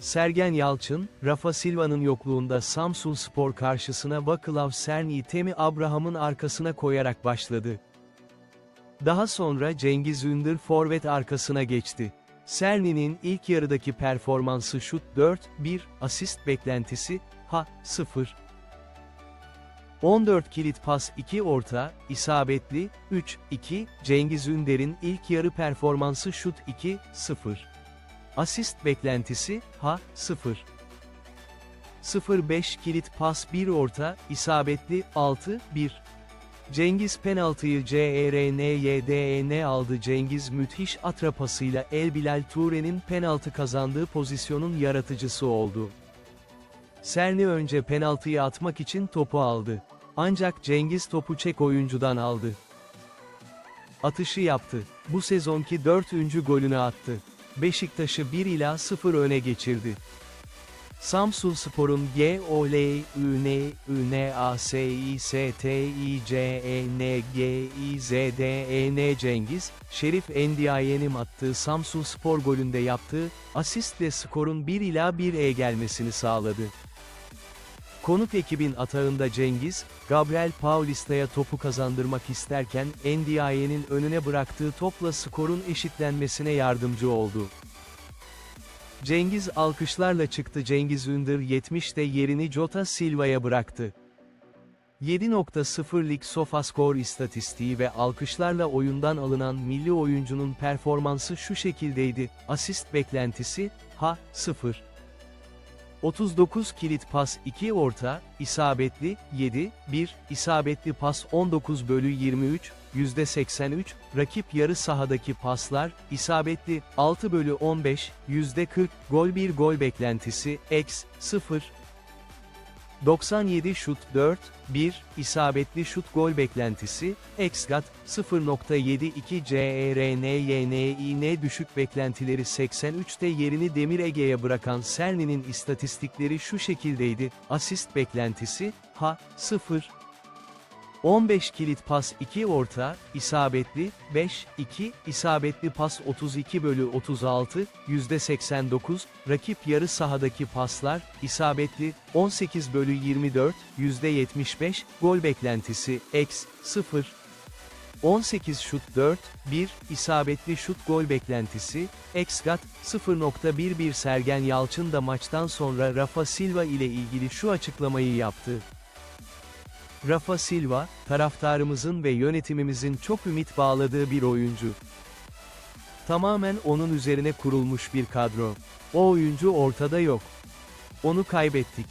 Sergen Yalçın, Rafa Silva'nın yokluğunda Samsun Spor karşısına Vaclav Cerny Temi Abraham'ın arkasına koyarak başladı. Daha sonra Cengiz Ündür forvet arkasına geçti. Cerny'nin ilk yarıdaki performansı şut 4, 1, asist beklentisi, ha, 0. 14 kilit pas 2 orta, isabetli, 3, 2, Cengiz Ünder'in ilk yarı performansı şut 2, 0. Asist beklentisi, ha, 0. 0-5 kilit pas 1 orta, isabetli, 6, 1. Cengiz penaltıyı E CERNYDEN aldı Cengiz müthiş atrapasıyla El Bilal Ture'nin penaltı kazandığı pozisyonun yaratıcısı oldu. Serni önce penaltıyı atmak için topu aldı. Ancak Cengiz topu Çek oyuncudan aldı. Atışı yaptı. Bu sezonki 4. golünü attı. Beşiktaş'ı 1 ila 0 öne geçirdi. Samsun Spor'un G O L Ü N Ü N A S I S T I C E N G I Z D E N Cengiz, Şerif Endiaye'nin attığı Samsun Spor golünde yaptığı asistle skorun 1 ila 1'e gelmesini sağladı. Konuk ekibin atağında Cengiz, Gabriel Paulista'ya topu kazandırmak isterken Endiaye'nin önüne bıraktığı topla skorun eşitlenmesine yardımcı oldu. Cengiz alkışlarla çıktı Cengiz Ündür 70'te yerini Jota Silva'ya bıraktı. 7.0'lik Sofascore istatistiği ve alkışlarla oyundan alınan milli oyuncunun performansı şu şekildeydi, asist beklentisi, ha, 0. 39 kilit pas 2 orta, isabetli, 7, 1, isabetli pas 19 bölü 23, %83, rakip yarı sahadaki paslar, isabetli, 6 bölü 15, %40, gol 1 gol beklentisi, x, 0. 97 şut 4, 1, isabetli şut gol beklentisi, xgat, 0.72 CERNYNİN düşük beklentileri 83'te yerini Demir Ege'ye bırakan Serni'nin istatistikleri şu şekildeydi, asist beklentisi, ha, 0. 15 kilit pas 2 orta, isabetli, 5, 2, isabetli pas 32 bölü 36, %89, rakip yarı sahadaki paslar, isabetli, 18 bölü 24, %75, gol beklentisi, x, 0. 18 şut 4, 1, isabetli şut gol beklentisi, xgat, 0.11 Sergen Yalçın da maçtan sonra Rafa Silva ile ilgili şu açıklamayı yaptı. Rafa Silva, taraftarımızın ve yönetimimizin çok ümit bağladığı bir oyuncu. Tamamen onun üzerine kurulmuş bir kadro. O oyuncu ortada yok. Onu kaybettik.